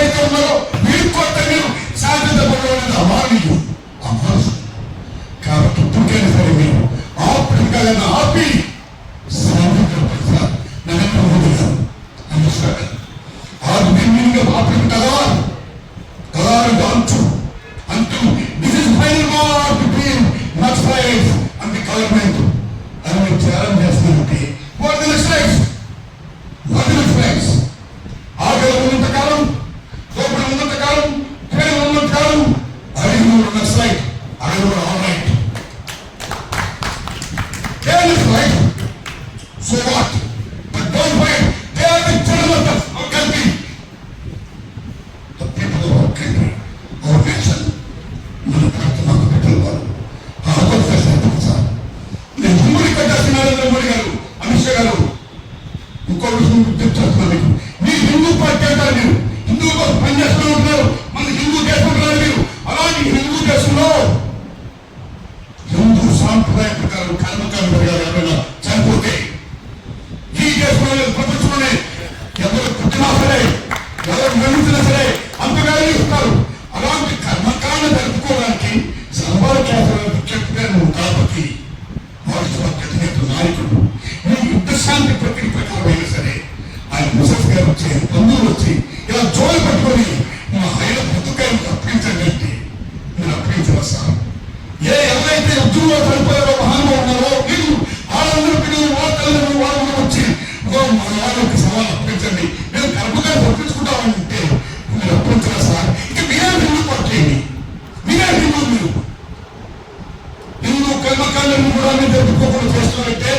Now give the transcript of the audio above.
ఎవరైతే ఉన్నారో మీరు కొత్త మీరు కాబట్టి ఇప్పటికైనా సరే మీరు ఆఫ్రికాలను ఆపి శాంతించబడి నరేంద్ర మోదీ గారు అందిస్తారు ఆ బిగినింగ్ ఆఫ్ ఆఫ్రికన్ కలవారు కలవారు అంటూ this is final war between naxalites and the government అని మీరు ఛాలెంజ్ చేస్తున్నారంటే వాట్ ది అడిగినోడు naxalite అడిగినోడు all right They are not right. So what? But don't fight. They are the children of our country. The people of our country, our nation. మన ప్రార్థనకు పెట్టిన వారు ఆ అవకాశం సార్ నేను హిందువుని కట్టేసిన నరేంద్ర మోడీ గారు అమిత్ షా గారు ఇంకో విషయం చెప్తున్నాను మీకు మీరు హిందూ పార్టీ అంటారు మీరు హిందూ కోసం పనిచేస్తూ ఉంటున్నారు మన హిందూ దేశం అంటున్నారు మీరు సాంప్రదాయ ప్రకారం శత్రువులో చనిపోయే ఒక మహానుభావు ఉన్నారో మీరు వాళ్ళందరికీ నేను వాళ్ళని నేను గర్భంగా పట్టించుకుంటామంటే మీరు అప్పించరా సార్ ఇక మీరే హిందూ పట్టేయండి మీరే హిందూ మీరు. హిందూ కర్మకాండం కూడా మీరు ఎదుర్కోకుండా చేస్తున్నట్టే